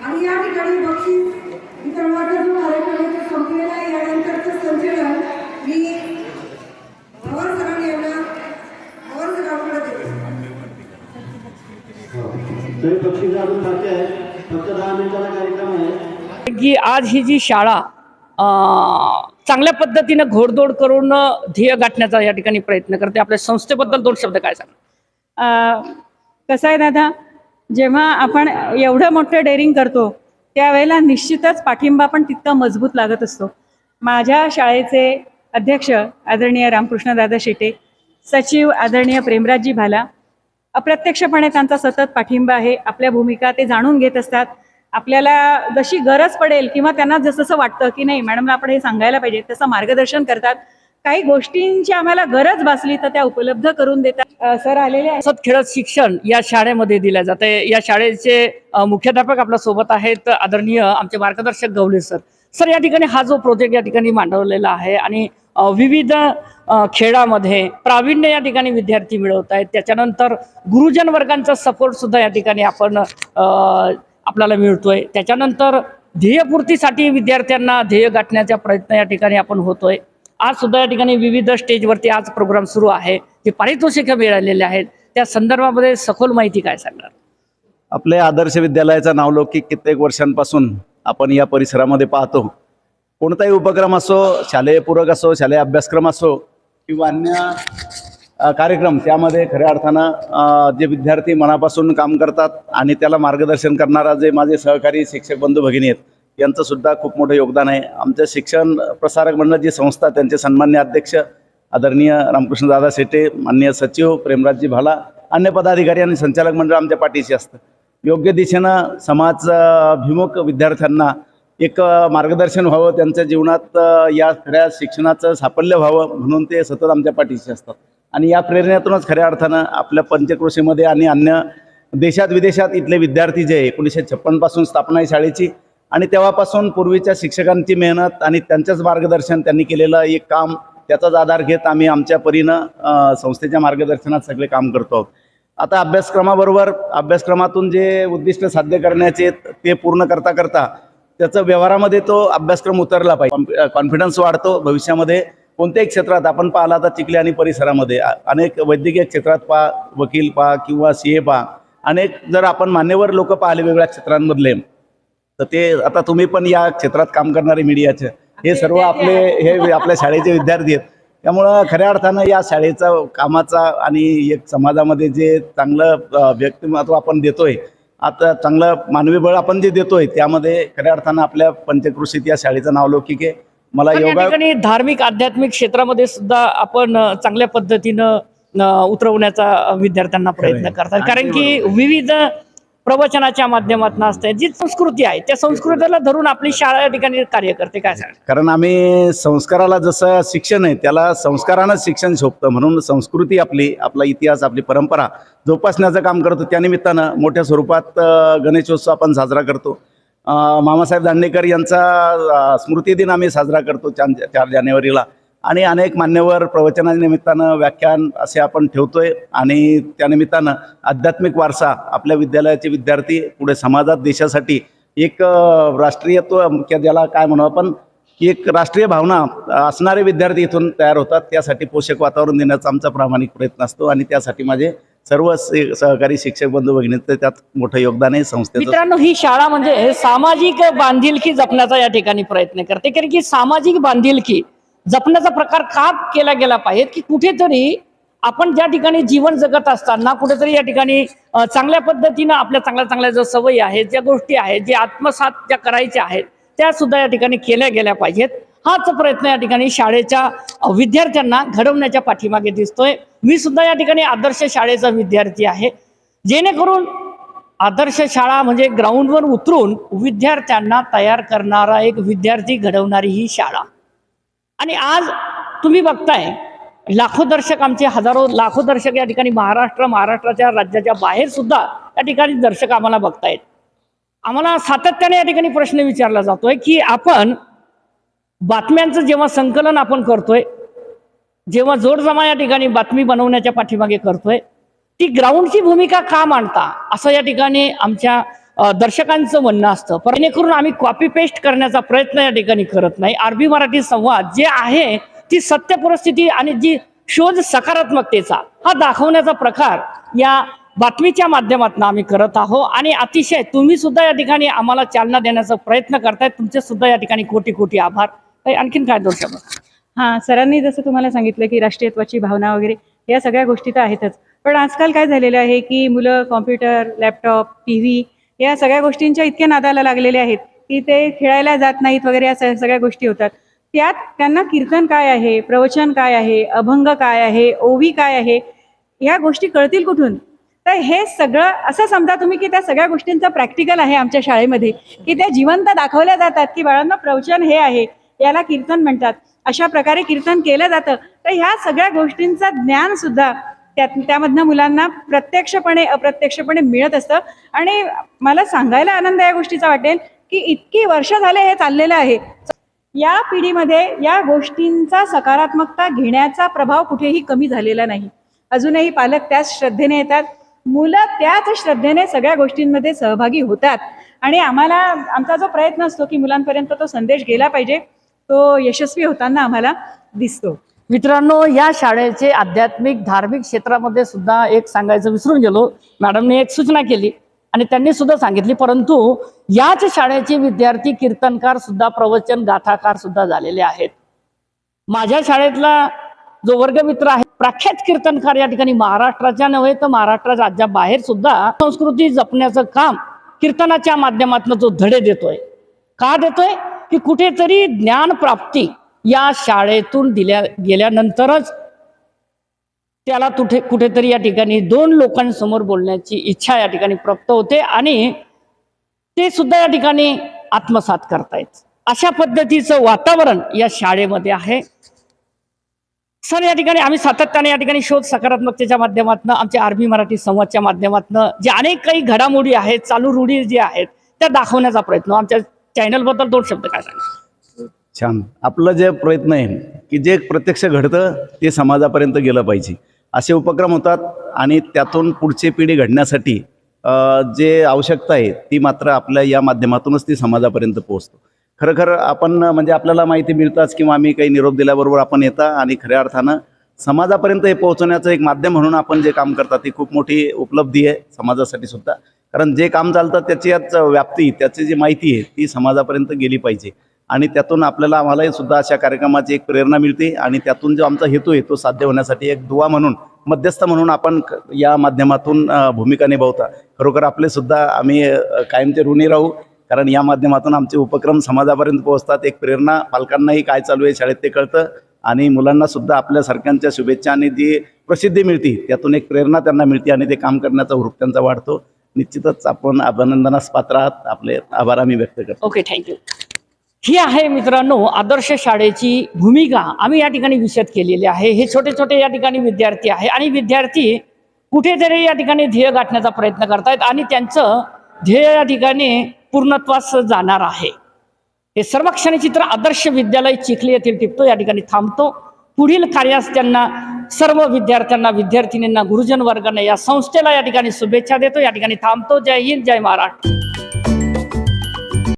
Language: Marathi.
आणि या ठिकाणी बक्षीस वितरणाचा जो कार्यक्रम आहे. तो संपलेला आहे यानंतरचं संचलन मी पवार सरांनी यांना पवार सरांकडे देते. तरी बक्षीस अजून बाकी आहे. फक्त दहा मिनिटाचा कार्यक्रम आहे. की आज ही जी शाळा चांगल्या पद्धतीनं घोडदौड करून ध्येय गाठण्याचा या ठिकाणी प्रयत्न करते. आपल्या संस्थेबद्दल दोन शब्द काय सांगा अ, कसं आहे दादा जेव्हा आपण एवढं मोठं डेअरिंग करतो त्यावेळेला निश्चितच पाठिंबा पण तितका मजबूत लागत असतो. माझ्या शाळेचे अध्यक्ष आदरणीय रामकृष्णदादा शेटे सचिव आदरणीय प्रेमराजजी भाला अप्रत्यक्षपणे त्यांचा सतत पाठिंबा आहे. आपल्या भूमिका ते जाणून घेत असतात. आपल्याला जशी गरज पडेल किंवा त्यांना जसं जसं वाटतं की नाही मॅडमला आपण हे सांगायला पाहिजे तसं मार्गदर्शन करतात. काही गोष्टींची आम्हाला गरज भासली तर त्या उपलब्ध करून देतात. सर आलेले असत सत खेळत शिक्षण या शाळेमध्ये दिल्या जाते. या शाळेचे मुख्याध्यापक आपल्यासोबत आहेत आदरणीय आमचे मार्गदर्शक गवले सर. सर या ठिकाणी हा जो प्रोजेक्ट या ठिकाणी मांडवलेला आहे आणि विविध खेळामध्ये प्रावीण्य या ठिकाणी विद्यार्थी मिळवत आहेत. त्याच्यानंतर गुरुजन वर्गांचा सपोर्ट सुद्धा या ठिकाणी आपण आपल्याला मिळतोय. त्याच्यानंतर ध्येयपूर्तीसाठी विद्यार्थ्यांना ध्येय गाठण्याचा प्रयत्न या ठिकाणी आपण होतोय. आज सुद्धा या ठिकाणी विविध स्टेजवरती आज प्रोग्राम सुरू आहे जे पारितोषिक मिळालेले आहेत. त्या संदर्भामध्ये सखोल माहिती काय सांगणार? आपले आदर्श विद्यालयाचं नावलौकिक कित्येक वर्षांपासून आपण या परिसरामध्ये पाहतो. कोणताही उपक्रम असो शालेय पूरक असो शालेय अभ्यासक्रम असो किंवा अन्य कार्यक्रम त्यामध्ये खऱ्या अर्थानं जे विद्यार्थी मनापासून काम करतात आणि त्याला मार्गदर्शन करणारा जे माझे सहकारी शिक्षक बंधू भगिनी आहेत यांचं सुद्धा खूप मोठं योगदान आहे. आमचं शिक्षण प्रसारक मंडळ जी संस्था त्यांचे सन्मान्य अध्यक्ष आदरणीय रामकृष्णदादा शेटे माननीय सचिव प्रेमराजजी भाला अन्य पदाधिकारी आणि संचालक मंडळ आमच्या पाठीशी असतं. योग्य दिशेनं समाज विद्यार्थ्यांना एक मार्गदर्शन व्हावं त्यांच्या जीवनात या खऱ्या शिक्षणाचं साफल्य व्हावं म्हणून ते सतत आमच्या पाठीशी असतात. आणि या प्रेरणेतूनच खऱ्या अर्थानं आपल्या पंचकृषीमध्ये आणि अन्य देशात विदेशात इथले विद्यार्थी जे एकोणीसशे छप्पनपासून स्थापना आहे शाळेची आणि तेव्हापासून पूर्वीच्या शिक्षकांची मेहनत आणि त्यांचंच मार्गदर्शन त्यांनी केलेलं एक काम त्याचाच आधार घेत आम्ही आमच्या परीनं संस्थेच्या मार्गदर्शनात सगळे काम करतो आहोत. आता अभ्यासक्रमाबरोबर अभ्यासक्रमातून जे उद्दिष्ट साध्य करण्याचे ते पूर्ण करता करता त्याचं व्यवहारामध्ये तो अभ्यासक्रम उतरला पाहिजे. कॉन्फिडन्स वाढतो भविष्यामध्ये. कोणत्याही क्षेत्रात आपण पाहिला आता चिखली आणि परिसरामध्ये अनेक वैद्यकीय क्षेत्रात पहा वकील पहा किंवा सी ए पहा अनेक जर आपण मान्यवर लोक पाहिले वेगळ्या क्षेत्रांमधले तर ते आता तुम्ही पण या क्षेत्रात काम करणारे मीडियाचे. हे सर्व आपले हे आपल्या शाळेचे विद्यार्थी आहेत. त्यामुळं खऱ्या अर्थानं या शाळेचा कामाचा आणि एक समाजामध्ये जे चांगलं व्यक्तिमत्व आपण देतोय आता चांगलं मानवी बळ आपण जे देतोय त्यामध्ये खऱ्या अर्थानं आपल्या पंचकृषीत या शाळेचं नावलौकिक आहे. मला योगा धार्मिक आध्यात्मिक क्षेत्रामध्ये सुद्धा आपण चांगल्या पद्धतीनं उतरवण्याचा विद्यार्थ्यांना प्रयत्न. करतात. कारण की विविध प्रवचनाच्या माध्यमातून असते जी संस्कृती आहे त्या संस्कृतीला धरून आपली शाळा या ठिकाणी कार्य करते. काय सांग कारण आम्ही संस्काराला जसं शिक्षण आहे त्याला संस्कारानंच शिक्षण शोभतं. म्हणून संस्कृती आपली आपला इतिहास आपली परंपरा जोपासण्याचं काम करतो. त्यानिमित्तानं मोठ्या स्वरूपात गणेशोत्सव आपण साजरा करतो. मामासाहेब दांडेकर यांचा अ, स्मृतिदिन आम्ही साजरा करतो चार चार जानेवारीला. आणि अनेक मान्यवर प्रवचनाच्या निमित्तानं व्याख्यान असे आपण ठेवतोय. आणि त्यानिमित्तानं आध्यात्मिक वारसा आपल्या विद्यालयाचे विद्यार्थी पुढे समाजात देशासाठी एक राष्ट्रीयत्व किंवा ज्याला काय म्हणू आपण की एक राष्ट्रीय भावना असणारे विद्यार्थी इथून तयार होतात. त्यासाठी पोषक वातावरण देण्याचा आमचा प्रामाणिक प्रयत्न असतो आणि त्यासाठी माझे सर्व सहकारी शिक्षक बंधू भगिनीचं त्यात मोठं योगदान आहे. संस्थेचं मित्रांनो ही शाळा म्हणजे सामाजिक बांधिलकी जपण्याचा या ठिकाणी प्रयत्न करते. कारण की सामाजिक बांधिलकी जपण्याचा प्रकार का केला गेला पाहिजे? की कुठेतरी आपण ज्या ठिकाणी जीवन जगत असताना कुठेतरी या ठिकाणी चांगल्या पद्धतीनं आपल्या चांगल्या चांगल्या ज्या सवयी आहेत ज्या गोष्टी आहेत जे आत्मसात ज्या करायच्या आहेत त्या सुद्धा या ठिकाणी केल्या गेल्या पाहिजेत. हाच प्रयत्न या ठिकाणी शाळेच्या विद्यार्थ्यांना घडवण्याच्या पाठीमागे दिसतोय. मी सुद्धा या ठिकाणी आदर्श शाळेचा विद्यार्थी आहे. जेणेकरून आदर्श शाळा म्हणजे ग्राउंडवर उतरून विद्यार्थ्यांना तयार करणारा एक विद्यार्थी घडवणारी ही शाळा. आणि आज तुम्ही बघताय लाखो दर्शक आमचे हजारो लाखो दर्शक या ठिकाणी महाराष्ट्र महाराष्ट्राच्या राज्याच्या बाहेर सुद्धा या ठिकाणी दर्शक आम्हाला बघतायत. आम्हाला सातत्याने या ठिकाणी प्रश्न विचारला जातोय की आपण बातम्यांचं जेव्हा संकलन आपण करतोय जेव्हा जोडजमा या ठिकाणी बातमी बनवण्याच्या पाठीमागे करतोय ती ग्राउंडची भूमिका का मांडता असं या ठिकाणी आमच्या दर्शकांचं म्हणणं असतं. पण जेणेकरून आम्ही कॉपी पेस्ट करण्याचा प्रयत्न या ठिकाणी करत नाही. आरबी मराठी संवाद जे आहे ती सत्य परिस्थिती आणि जी शोध सकारात्मकतेचा हा दाखवण्याचा प्रकार या बातमीच्या माध्यमातून आम्ही करत आहोत आणि अतिशय तुम्ही सुद्धा या ठिकाणी आम्हाला चालना देण्याचा प्रयत्न करतायत तुमचे सुद्धा या ठिकाणी कोटी कोटी आभार आणखीन काय दोन शब्द हां सरांनी जसं तुम्हाला सांगितलं की राष्ट्रीयत्वाची भावना वगैरे या सगळ्या गोष्टी तर आहेतच. पण आजकाल काय झालेलं आहे की मुलं कॉम्प्युटर लॅपटॉप टी व्ही या सगळ्या गोष्टींच्या इतक्या नादाला लागलेल्या आहेत की ते खेळायला जात नाहीत वगैरे या सगळ्या गोष्टी होतात. त्यात त्यांना कीर्तन काय आहे प्रवचन काय आहे अभंग काय आहे ओवी काय आहे ह्या गोष्टी कळतील कुठून? तर हे सगळं असं समजा तुम्ही की त्या सगळ्या गोष्टींचं प्रॅक्टिकल आहे आमच्या शाळेमध्ये की त्या जिवंत दाखवल्या जातात की बाळांना प्रवचन हे आहे याला कीर्तन म्हणतात. अशा प्रकारे कीर्तन केलं जातं. तर ह्या सगळ्या गोष्टींचं ज्ञान सुद्धा त्या त्यामधनं मुलांना प्रत्यक्षपणे अप्रत्यक्षपणे मिळत असतं. आणि मला सांगायला आनंद या गोष्टीचा वाटेल की इतकी वर्ष झाले हे चाललेलं आहे. या पिढीमध्ये या गोष्टींचा सकारात्मकता घेण्याचा प्रभाव कुठेही कमी झालेला नाही. अजूनही पालक त्याच श्रद्धेने येतात. मुलं त्याच श्रद्धेने सगळ्या गोष्टींमध्ये सहभागी होतात. आणि आम्हाला आमचा जो प्रयत्न असतो की मुलांपर्यंत तो संदेश गेला पाहिजे तो यशस्वी होताना आम्हाला दिसतो. मित्रांनो या शाळेचे आध्यात्मिक धार्मिक क्षेत्रामध्ये सुद्धा एक सांगायचं विसरून गेलो. मॅडमने एक सूचना केली आणि त्यांनी सुद्धा सांगितली. परंतु याच शाळेचे विद्यार्थी कीर्तनकार सुद्धा प्रवचन गाथाकार सुद्धा झालेले आहेत. माझ्या शाळेतला जो वर्गमित्र आहे प्रख्यात कीर्तनकार या ठिकाणी महाराष्ट्राच्या नव्हे तर महाराष्ट्र राज्याबाहेर सुद्धा संस्कृती जपण्याचं काम कीर्तनाच्या माध्यमातून जो धडे देतोय. का देतोय? की कुठेतरी ज्ञान प्राप्ती या शाळेतून दिल्या गेल्यानंतरच त्याला कुठे कुठेतरी या ठिकाणी दोन लोकांसमोर बोलण्याची इच्छा या ठिकाणी प्राप्त होते आणि ते सुद्धा या ठिकाणी आत्मसात करतायत. अशा पद्धतीचं वातावरण या शाळेमध्ये आहे. सर या ठिकाणी आम्ही सातत्याने या ठिकाणी शोध सकारात्मकतेच्या माध्यमातून आमच्या आरबी मराठी संवादच्या माध्यमातून जे अनेक काही घडामोडी आहेत चालू रूढी जे आहेत त्या दाखवण्याचा प्रयत्न. आमच्या चॅनलबद्दल दोन शब्द काय सांगा छान. आपलं जे प्रयत्न आहे की जे प्रत्यक्ष घडतं ते समाजापर्यंत गेलं पाहिजे. असे उपक्रम होतात आणि त्यातून पुढची पिढी घडण्यासाठी जे आवश्यकता आहे ती मात्र आपल्या या माध्यमातूनच ती समाजापर्यंत पोहोचतो. खरं खरं आपण म्हणजे आपल्याला माहिती मिळताच किंवा आम्ही काही निरोप दिल्याबरोबर आपण येता आणि खऱ्या अर्थानं समाजापर्यंत हे पोहोचवण्याचं एक माध्यम म्हणून आपण जे काम करतात ती खूप मोठी उपलब्धी आहे समाजासाठी सुद्धा. कारण जे काम चालतं त्याची याच व्याप्ती त्याची जी माहिती आहे ती समाजापर्यंत गेली पाहिजे. आणि त्यातून आपल्याला आम्हालाही सुद्धा अशा कार्यक्रमाची एक प्रेरणा मिळते आणि त्यातून जो आमचा हेतू आहे तो साध्य होण्यासाठी एक दुवा म्हणून मध्यस्थ म्हणून आपण या माध्यमातून भूमिका निभावता. खरोखर आपले सुद्धा आम्ही कायमचे ऋणी राहू. कारण या माध्यमातून आमचे उपक्रम समाजापर्यंत पोहोचतात. एक प्रेरणा पालकांनाही काय चालू आहे शाळेत ते कळतं. आणि मुलांना सुद्धा आपल्यासारख्यांच्या शुभेच्छा आणि जी प्रसिद्धी मिळते त्यातून एक प्रेरणा त्यांना मिळते आणि ते काम करण्याचा हुरूप त्यांचा वाढतो. निश्चितच आपण अभिनंदनास पात्र आहात. आपले आभार आम्ही व्यक्त करतो. ओके थँक्यू ही आहे मित्रांनो आदर्श शाळेची भूमिका. आम्ही या ठिकाणी विशद केलेली आहे. हे छोटे छोटे या ठिकाणी विद्यार्थी आहे आणि विद्यार्थी कुठेतरी या ठिकाणी ध्येय गाठण्याचा प्रयत्न करतायत आणि त्यांचं ध्येय या ठिकाणी पूर्णत्वास जाणार आहे. हे सर्व चित्र आदर्श विद्यालय चिखली येथील टिपतो या ठिकाणी थांबतो. पुढील कार्यास त्यांना सर्व विद्यार्थ्यांना विद्यार्थिनींना गुरुजन वर्गाने या संस्थेला या ठिकाणी शुभेच्छा देतो. या ठिकाणी थांबतो. जय हिंद जय महाराष्ट्र.